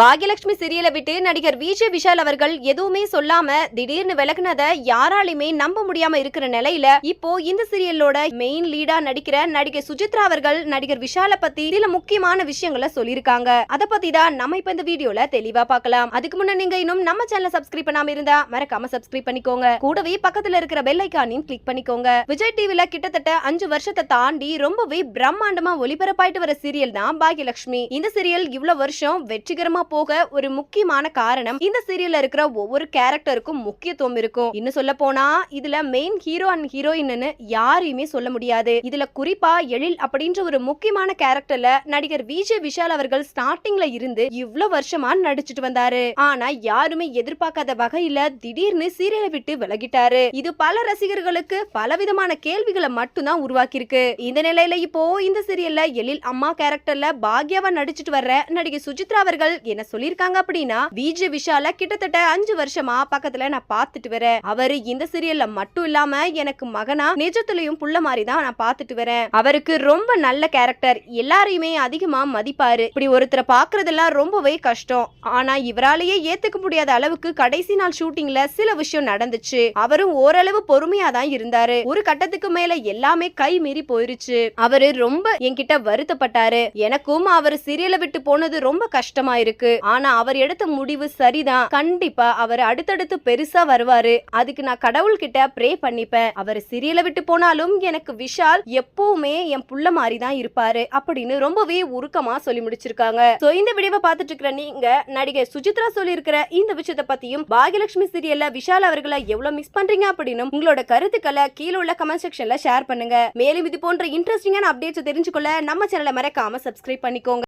பாகியலட்சுமி சீரியலை விட்டு நடிகர் விஜய் விஷால் அவர்கள் எதுவுமே சொல்லாம திடீர்னு விலகுனத யாராலையுமே நம்ப முடியாம இருக்கிற நிலையில இப்போ இந்த சீரியலோட மெயின் லீடா நடிக்கிற நடிகை சுஜித்ரா அவர்கள் நடிகர் விஷால பத்தி சில முக்கியமான விஷயங்களை சொல்லியிருக்காங்க. அத பத்தி தான் நம்ம இப்ப இந்த வீடியோல தெளிவா பார்க்கலாம் அதுக்கு முன்ன நீங்க இன்னும் நம்ம சேனல சப்ஸ்கிரைப் பண்ணாம இருந்தா மறக்காம சப்ஸ்கிரைப் பண்ணிக்கோங்க. கூடவே பக்கத்துல இருக்கிற பெல் ஐக்கானையும் கிளிக் பண்ணிக்கோங்க. விஜய் டிவில கிட்டத்தட்ட அஞ்சு வருஷத்தை தாண்டி ரொம்பவே பிரம்மாண்டமா ஒளிபரப்பாயிட்டு வர சீரியல் தான் பாகியலட்சுமி. இந்த சீரியல் இவ்வளவு வருஷம் வெற்றிகரமா போக ஒரு முக்கியமான காரணம் இந்த சீரியல்ல இருக்கிற ஒவ்வொரு கேரக்டருக்கும் முக்கியத்துவம் இருக்கும். இன்னும் சொல்ல போனா இதுல மெயின் ஹீரோ அண்ட் ஹீரோயின்னு யாரையுமே சொல்ல முடியாது. இதுல குறிப்பா எழில் அப்படின்ற ஒரு முக்கியமான கேரக்டர்ல நடிகர் விஜய் விஷால் அவர்கள் ஸ்டார்டிங்ல இருந்து இவ்வளவு வருஷமா நடிச்சிட்டு வந்தாரு. ஆனா யாருமே எதிர்பார்க்காத வகையில திடீர்னு சீரியலை விட்டு விலகிட்டாரு. இது பல ரசிகர்களுக்கு பலவிதமான கேள்விகளை மட்டும்தான் உருவாக்கியிருக்கு. இந்த நிலையில இப்போ இந்த சீரியல்ல எழில் அம்மா கேரக்டர்ல பாக்யாவா நடிச்சிட்டு வர்ற நடிகை சுஜித்ரா அவர்கள் என்ன சொல்லிருக்காங்க அப்படின்னா விஜய் விஷால கிட்டத்தட்ட அஞ்சு வருஷமா பக்கத்துல நான் பாத்துட்டு வரேன். அவரு இந்த சீரியல்ல மட்டும் இல்லாம எனக்கு மகனா நிஜத்திலையும் புள்ள மாதிரி தான் நான் பாத்துட்டு வரேன். அவருக்கு ரொம்ப நல்ல கேரக்டர் எல்லாரையுமே அதிகமா மதிப்பாரு. இப்படி ஒருத்தரை பாக்குறதெல்லாம் ரொம்பவே கஷ்டம். ஆனா இவராலேயே ஏத்துக்க முடியாத அளவுக்கு கடைசி நாள் ஷூட்டிங்ல சில விஷயம் நடந்துச்சு. அவரும் ஓரளவு பொறுமையா தான் இருந்தாரு. ஒரு கட்டத்துக்கு மேல எல்லாமே கை மீறி போயிருச்சு. அவரு ரொம்ப என்கிட்ட வருத்தப்பட்டாரு. எனக்கும் அவர் சீரியலை விட்டு போனது ரொம்ப கஷ்டமா இருக்கு. ஆனா அவர் எடுத்த முடிவு சரிதான். கண்டிப்பா அவர் அடுத்தடுத்து பெருசா வருவாரு. அதுக்கு நான் கடவுள் கிட்ட ப்ரே பண்ணிப்பேன். அவர் சிறியல விட்டு போனாலும் எனக்கு விஷால் எப்பவுமே என் புள்ள மாதிரி தான் இருப்பாரு அப்படின்னு ரொம்பவே உருக்கமா சொல்லி முடிச்சிருக்காங்க. சோ இந்த வீடியோவை பார்த்துட்டு இருக்கிற நீங்க நடிகை சுஜித்ரா சொல்லி இருக்கிற இந்த விஷயத்தை பத்தியும் பாகியலட்சுமி சீரியல்ல விஷால் அவர்களை எவ்வளவு மிஸ் பண்றீங்க அப்படின்னு உங்களோட கருத்துக்களை கீழே உள்ள கமெண்ட் செக்ஷன்ல ஷேர் பண்ணுங்க. மேலும் இது போன்ற இன்ட்ரெஸ்டிங்கான அப்டேட்ஸ் தெரிஞ்சுக்கொள்ள நம்ம சேனலை மறக்காம சப்ஸ்கிரைப் பண்ணிக்கோங்க.